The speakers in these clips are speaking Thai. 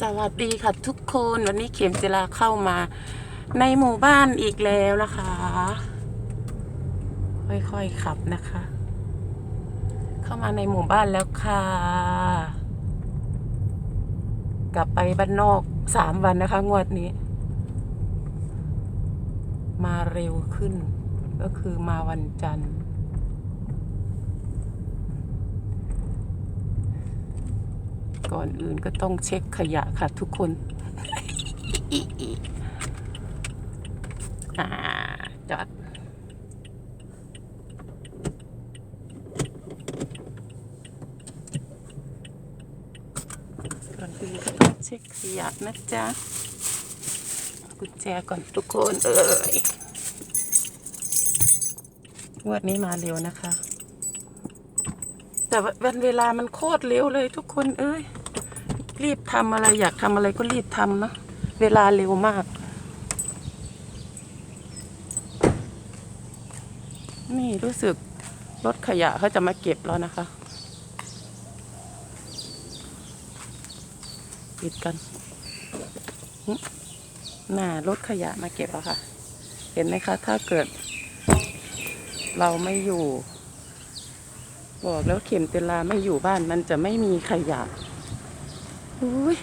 สวัสดีค่ะทุกคนวันนี้เข็มจิลาเข้ามาในหมู่บ้านอีกแล้วนะคะ ค่อยๆขับนะคะ เข้ามาในหมู่บ้านแล้วค่ะ กลับไปบ้านนอกสามวันนะคะ งวดนี้ มาเร็วขึ้น ก็คือมาวันจันทร์ ก่อนอื่นก็ต้องเช็คขยะค่ะทุกคนอ่าจอดก่อนอื่นก็ต้องเช็คขยะนะจ๊ะกุญแจก่อนทุกคนเอ่ยงวดนี้มาเร็วนะคะ แต่วันเวลามันโคตรเร็วเลยทุกคนเอ้ย รีบทำอะไรอยากทำอะไรก็รีบทำเนอะเวลาเร็วมาก นี่รู้สึกรถขยะเขาจะมาเก็บแล้วนะคะปิดกันหน่ารถขยะมาเก็บแล้วค่ะ เห็นไหมคะ ถ้าเกิด เราไม่อยู่ บอกแล้วเข็มเตลาไม่อยู่บ้านมันจะไม่มีขยะอุ้ย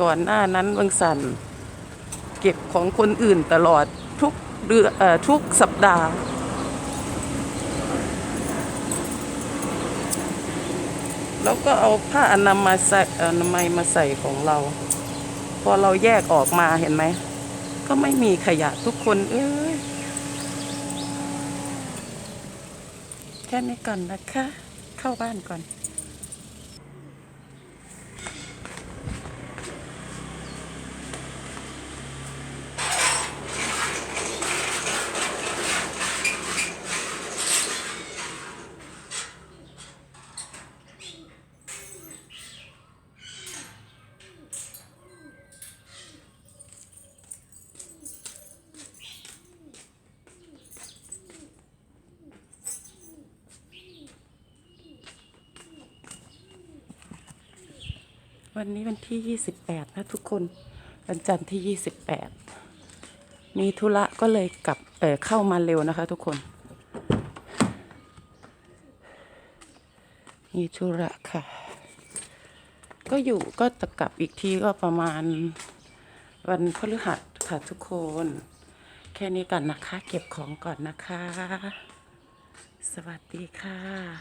ก่อนหน้านั้นวังสัน เก็บของคนอื่นตลอดทุกเดือนเอ่อทุกสัปดาห์แล้วก็เอาผ้าอนามัยใส่อนามัยมาใส่ของเรา พอเราแยกออกมาเห็นไหม ก็ไม่มีขยะทุกคน เอ้ย แค่นี้ก่อนนะคะ เข้าบ้านก่อน วันนี้วันที่ 28 นะทุกคนวันจันทร์ที่ 28 มีธุระก็เลยกลับเออเข้ามาเร็วนะคะทุกคน มีธุระค่ะ ก็อยู่ก็จะกลับอีกทีก็ประมาณวันพฤหัสค่ะทุกคน แค่นี้ก่อนนะคะ เก็บของก่อนนะคะ สวัสดีค่ะ